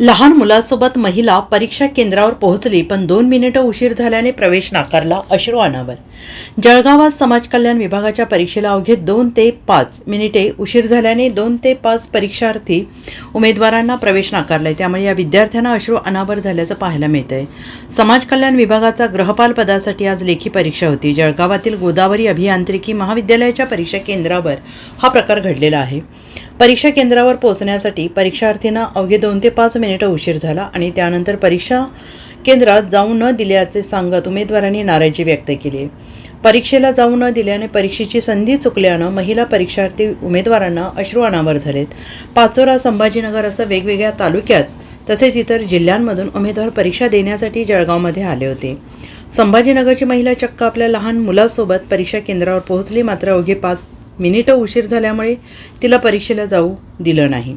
लहान मुलासोबत महिला परीक्षा केंद्रावर पोहोचली पण दोन मिनिटं उशीर झाल्याने प्रवेश नाकारला अश्रू अनावर जळगावात समाज कल्याण विभागाच्या परीक्षेला अवघे दोन ते पाच मिनिटे उशीर झाल्याने दोन ते पाच परीक्षार्थी उमेदवारांना प्रवेश नाकारलाय. त्यामुळे या विद्यार्थ्यांना अश्रू अनावर झाल्याचं पाहायला मिळत आहे समाज कल्याण विभागाचा ग्रहपाल पदासाठी आज लेखी परीक्षा होती. जळगावातील गोदावरी अभियांत्रिकी महाविद्यालयाच्या परीक्षा केंद्रावर हा प्रकार घडलेला आहे. परीक्षा केंद्रावर पोहोचण्यासाठी परीक्षार्थींना अवघे दोन ते पाच मिनिटं उशीर झाला आणि त्यानंतर परीक्षा केंद्रात जाऊ न दिल्याचे सांगत उमेदवारांनी नाराजी व्यक्त केली. परीक्षेला जाऊ न दिल्याने परीक्षेची संधी चुकल्यानं महिला परीक्षार्थी उमेदवारांना अश्रू अनावर झालेत. पाचोरा संभाजीनगर असं वेगवेगळ्या तालुक्यात तसेच इतर जिल्ह्यांमधून उमेदवार परीक्षा देण्यासाठी जळगावमध्ये आले होते. संभाजीनगरची महिला चक्क आपल्या लहान मुलासोबत परीक्षा केंद्रावर पोहोचली मात्र अवघे पाच मिनिटं उशीर झाल्यामुळे तिला परीक्षेला जाऊ दिलं नाही.